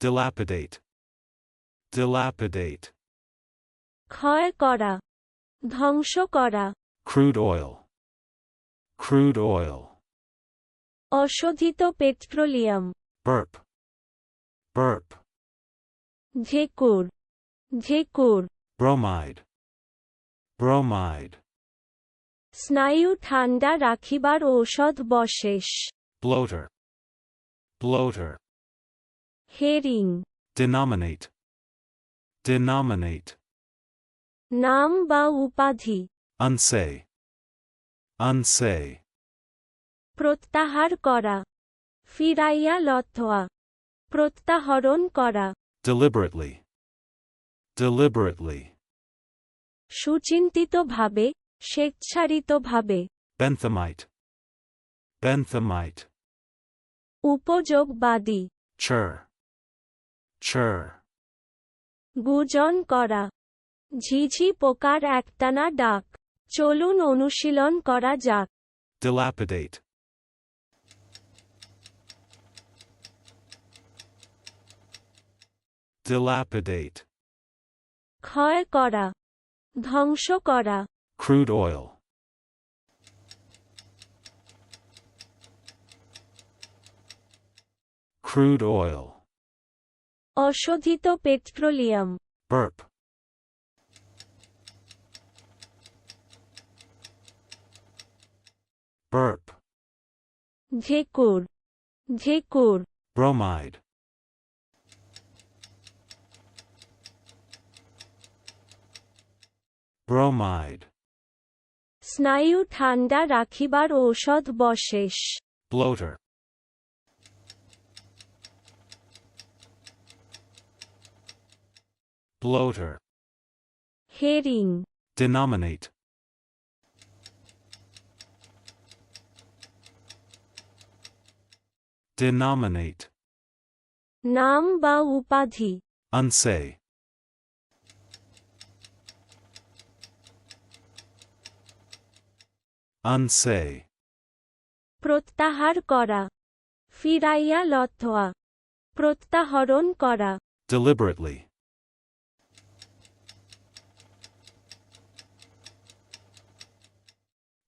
Dilapidate. Dilapidate. ক্ষয় করা ধ্বংস করা Crude oil. Crude oil. অশোধিত পেট্রোলিয়াম Burp. Burp. ঝেকুর ঝেকুর Bromide. Bromide. স্নায়ু ঠান্ডা রাখিবার ঔষধ বশেষ Bloater. Bloater. Herring Denominate. Denominate. নাম বা উপাধি Unsay. Unsay. প্রত্যাহার করা ফিরাইয়া লথোয়া প্রত্যাহরণ করা Deliberately. Deliberately. সুচিন্তিতভাবে স্বেচ্ছারিতভাবে Benthamite. Benthamite. উপযোগবাদী Chur. Chur. গুজন করা ঝিঝি পোকার একটানা ডাক চলুন অনুশীলন করা যাক Dilapidate. Dilapidate. ক্ষয় করা ধ্বংস করা Crude oil. Crude oil. অশোধিত পেট্রোলিয়াম Burp. Burp. ঝেকুর ঝেকুর Bromide. Bromide. স্নায়ু ঠান্ডা রাখিবার ঔষধ বশেষ Bloater. Bloater. Herring Denominate. Denominate. নাম বা উপাধি Unsay. Unsay. প্রত্যাহার করা ফিরাইয়া লথোয়া প্রত্যাহরণ করা Deliberately.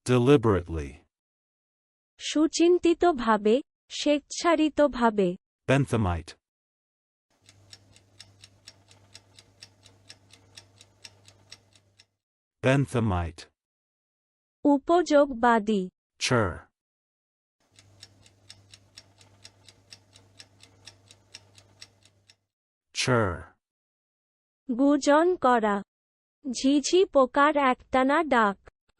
Deliberately. সুচিন্তিতভাবে স্বেচ্ছারিতভাবে Benthamite. Benthamite. উপযোগবাদী Chur. Chur. গুজন করা ঝিঝি পোকার একটানা ডাক